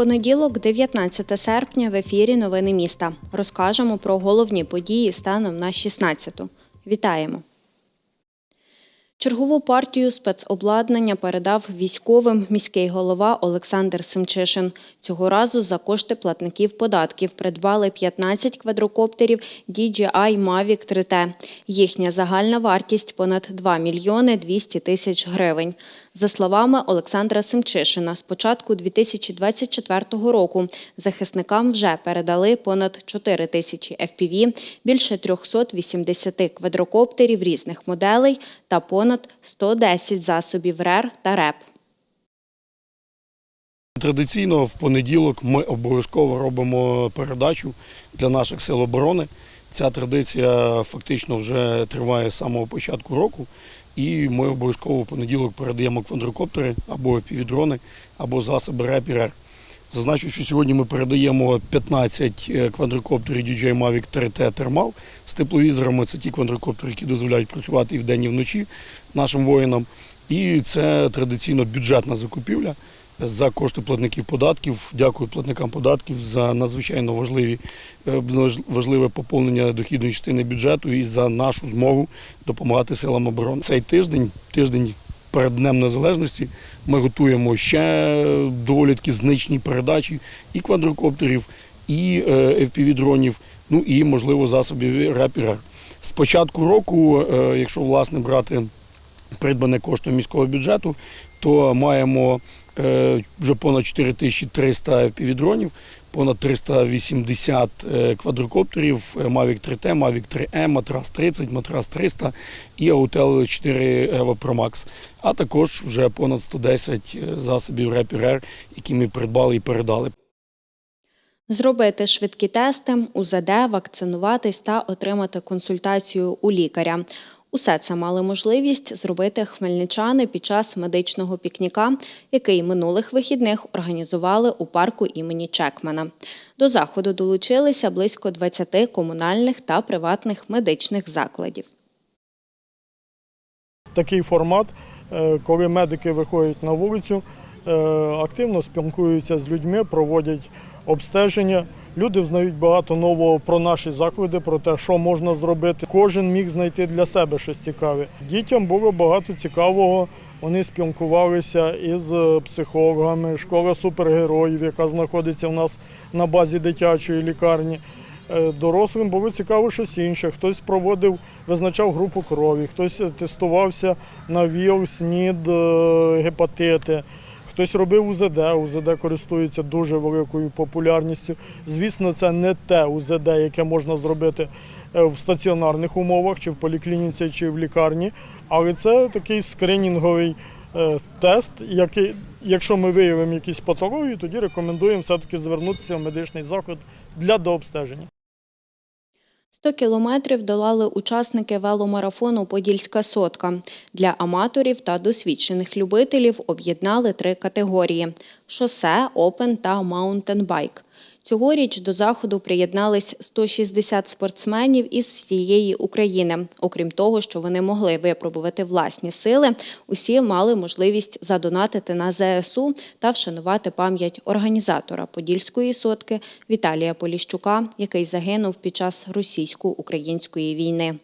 Понеділок, 19 серпня, в ефірі Новини міста. Розкажемо про головні події станом на 16-ту. Вітаємо! Чергову партію спецобладнання передав військовим міський голова Олександр Семчишин. Цього разу за кошти платників податків придбали 15 квадрокоптерів DJI Mavic 3T. Їхня загальна вартість понад 2 мільйони 200 тисяч гривень. За словами Олександра Семчишина, з початку 2024 року захисникам вже передали понад 4 тисячі FPV, більше 380 квадрокоптерів різних моделей та понад 110 засобів РЕР та РЕП. Традиційно в понеділок ми обов'язково робимо передачу для наших сил оборони. Ця традиція фактично вже триває з самого початку року, і ми обов'язково в понеділок передаємо квадрокоптери або півдрони, або засоби РЕП і РЕР. Зазначу, що сьогодні ми передаємо 15 квадрокоптерів DJI Mavic 3T Thermal з тепловізорами. Це ті квадрокоптери, які дозволяють працювати і вдень, і вночі нашим воїнам. І це традиційно бюджетна закупівля за кошти платників податків. Дякую платникам податків за надзвичайно важливі, е, важливе поповнення дохідної частини бюджету і за нашу змогу допомагати силам оборони. Цей тиждень, тиждень перед Днем Незалежності, ми готуємо ще доволі такі значні передачі і квадрокоптерів, і е, FPV-дронів, ну і, можливо, засобів РЕП і З початку року, е, якщо власне брати придбане коштом міського бюджету, то маємо е, вже понад 4300 FPV-дронів, понад 380 е, квадрокоптерів, е, Mavic 3T, Mavic 3E, Матрас 30, Матрас 300 і Autel 4 Evo Pro Max. А також вже понад 110 засобів РЕП і які ми придбали і передали. Зробити швидкі тести, УЗД, вакцинуватись та отримати консультацію у лікаря. Усе це мали можливість зробити хмельничани під час медичного пікніка, який минулих вихідних організували у парку імені Чекмана. До заходу долучилися близько 20 комунальних та приватних медичних закладів. такий формат, е, коли медики виходять на вулицю, е, активно спілкуються з людьми, проводять обстеження. Люди знають багато нового про наші заклади, про те, що можна зробити. Кожен міг знайти для себе щось цікаве. Дітям було багато цікавого. Вони спілкувалися із е, психологами, школа супергероїв, яка знаходиться у нас на базі дитячої лікарні. Е, Дорослим було цікаво щось інше. Хтось проводив, визначав групу крові, хтось тестувався на ВІЛ, СНІД, е, гепатити. Хтось робив УЗД, УЗД користується дуже великою популярністю. Звісно, це не те УЗД, яке можна зробити е, в стаціонарних умовах, чи в поліклініці, чи в лікарні, але це такий скринінговий е, тест, який, якщо ми виявимо якісь патології, тоді рекомендуємо все-таки звернутися в медичний заклад для дообстеження. 100 кілометрів долали учасники веломарафону Подільська сотка. Для аматорів та досвідчених любителів об'єднали три категорії: шосе, опен та маунтенбайк. Цьогоріч до заходу приєднались 160 спортсменів із всієї України. Окрім того, що вони могли випробувати власні сили, усі мали можливість задонатити на ЗСУ та вшанувати пам'ять організатора Подільської сотки Віталія Поліщука, який загинув під час російсько-української війни.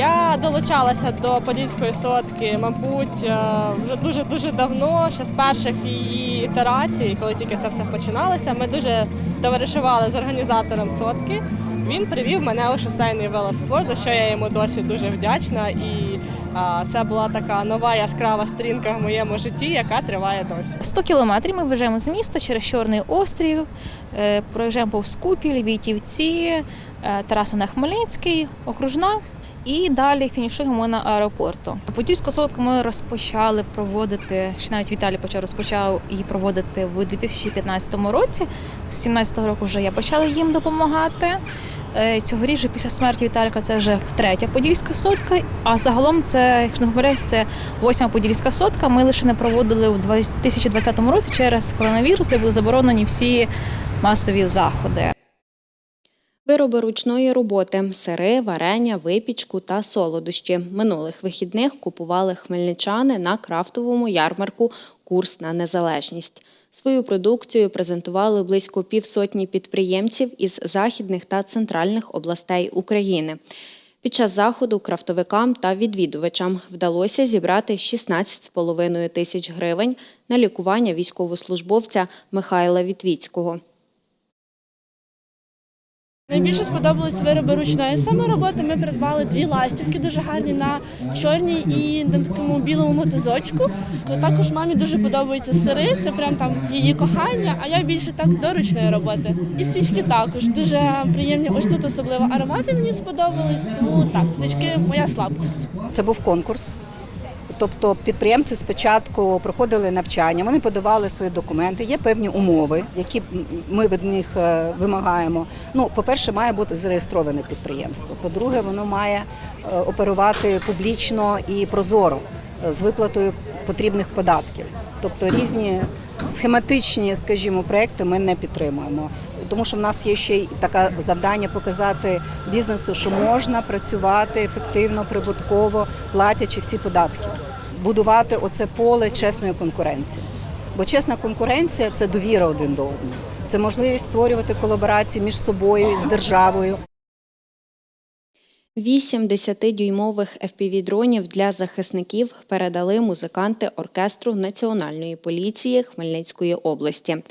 Я долучалася до Подільської сотки, мабуть, е, вже дуже дуже давно, ще з перших її ітерацій, коли тільки це все починалося. Ми дуже товаришували з організатором сотки. Він привів мене у шосейний велоспорт, за що я йому досі дуже вдячна. І а, це була така нова яскрава сторінка в моєму житті, яка триває досі. 100 кілометрів ми виїжджаємо з міста через Чорний острів, е, проїжджаємо повз Купіль, Війтівці, е, Тараса на Хмельницький, Окружна і далі фінішуємо на аеропорту. Подільську сотку ми розпочали проводити, ще навіть Віталій почав розпочав її проводити в 2015 році. З 17-го року вже я почала їм допомагати. Е, Цьогоріч же після смерті Віталіка це вже втретя подільська сотка. А загалом це, якщо не помиляюсь, це восьма подільська сотка. Ми лише не проводили в 2020 році через коронавірус, де були заборонені всі масові заходи. Вироби ручної роботи, сири, варення, випічку та солодощі. Минулих вихідних купували хмельничани на крафтовому ярмарку Курс на незалежність. Свою продукцію презентували близько півсотні підприємців із західних та центральних областей України. Під час заходу крафтовикам та відвідувачам вдалося зібрати 16,5 тисяч гривень на лікування військовослужбовця Михайла Вітвіцького. Найбільше сподобались вироби ручної самороботи. Ми придбали дві ластівки, дуже гарні на чорній і на такому білому мотузочку. Також мамі дуже подобаються сири, це прям там її кохання, а я більше так до ручної роботи. І свічки також дуже приємні. Ось тут особливо аромати мені сподобались, тому так, свічки моя слабкість. Це був конкурс. Тобто підприємці спочатку проходили навчання, вони подавали свої документи. Є певні умови, які ми від них е, вимагаємо. Ну, по-перше, має бути зареєстроване підприємство. По-друге, воно має е, оперувати публічно і прозоро е, з виплатою потрібних податків. Тобто різні схематичні, скажімо, проекти ми не підтримуємо. Тому що в нас є ще й таке завдання показати бізнесу, що можна працювати ефективно, прибутково, платячи всі податки, будувати оце поле чесної конкуренції. Бо чесна конкуренція це довіра один до одного, це можливість створювати колаборації між собою з державою. Вісім 10-дюймових FPV-дронів для захисників передали музиканти оркестру Національної поліції Хмельницької області.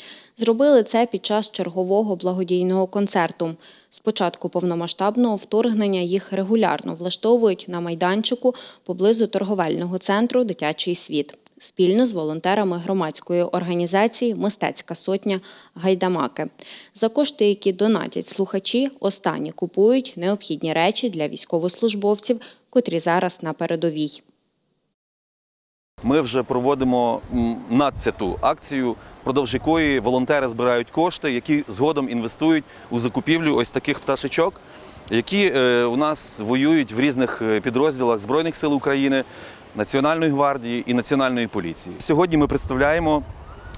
Зробили це під час чергового благодійного концерту. З початку повномасштабного вторгнення їх регулярно влаштовують на майданчику поблизу торговельного центру Дитячий світ спільно з волонтерами громадської організації Мистецька сотня Гайдамаки. За кошти, які донатять слухачі, останні купують необхідні речі для військовослужбовців, котрі зараз на передовій. Ми вже проводимо надцяту акцію, впродовж якої волонтери збирають кошти, які згодом інвестують у закупівлю ось таких пташечок, які е, у нас воюють в різних е, підрозділах Збройних сил України, Національної гвардії і Національної поліції. Сьогодні ми представляємо.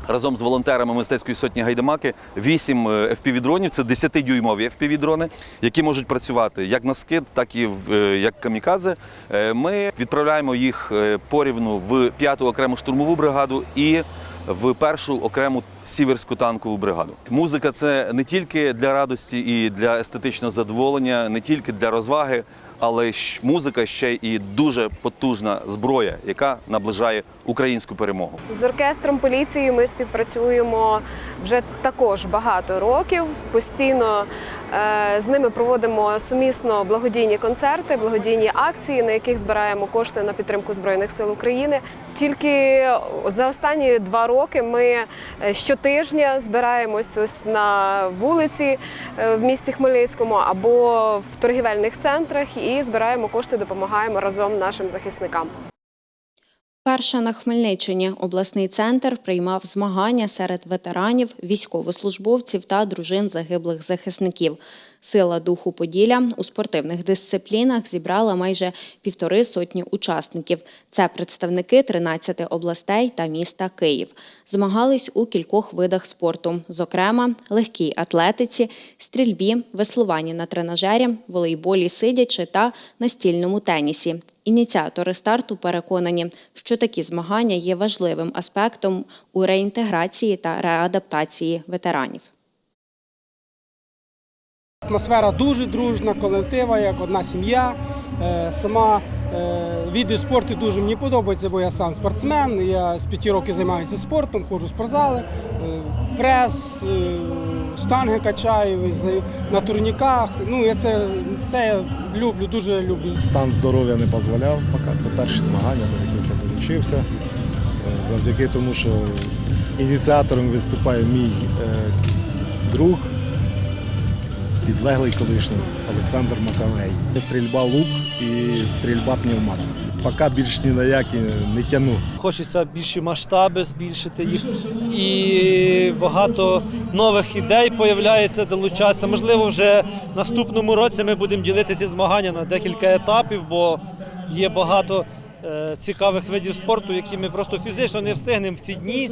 Разом з волонтерами мистецької сотні гайдамаки вісім FPV-дронів, це 10-дюймові FPV-дрони, які можуть працювати як на скид, так і в, е, як камікадзе. Е, Ми відправляємо їх е, порівну в 5-ту окрему штурмову бригаду і в першу окрему сіверську танкову бригаду. Музика це не тільки для радості і для естетичного задоволення, не тільки для розваги, але ж музика ще і дуже потужна зброя, яка наближає українську перемогу. З оркестром поліції ми співпрацюємо вже також багато років. Постійно з ними проводимо сумісно благодійні концерти, благодійні акції, на яких збираємо кошти на підтримку збройних сил України. Тільки за останні два роки ми е, щотижня збираємось ось на вулиці е, в місті Хмельницькому або в торгівельних центрах і збираємо кошти, допомагаємо разом нашим захисникам. Перша на Хмельниччині обласний центр приймав змагання серед ветеранів, військовослужбовців та дружин загиблих захисників. Сила духу Поділля у спортивних дисциплінах зібрала майже півтори сотні учасників. Це представники 13 областей та міста Київ. Змагались у кількох видах спорту, зокрема легкій атлетиці, стрільбі, веслуванні на тренажері, волейболі сидячи та настільному тенісі. Ініціатори старту переконані, що такі змагання є важливим аспектом у реінтеграції та реадаптації ветеранів. Атмосфера дуже дружна, колектива, як одна сім'я. Е, Сама е, види спорту дуже мені подобається, бо я сам спортсмен. Я з п'яти років займаюся спортом, ходжу в спортзали, е, прес, штанги качаю на турніках. Ну, я це, це я люблю, дуже люблю. Стан здоров'я не дозволяв, поки це перші змагання, до яких я долучився. Завдяки тому, що ініціатором виступає мій друг підлеглий колишній Олександр Макавей. Стрільба лук і стрільба пневматом. Поки більш ні на які не тяну. Хочеться більші масштаби, збільшити їх. І багато нових ідей появляється, долучатися. Можливо, вже наступному році ми будемо ділити ці змагання на декілька етапів, бо є багато е, цікавих видів спорту, які ми просто фізично не встигнемо в ці дні.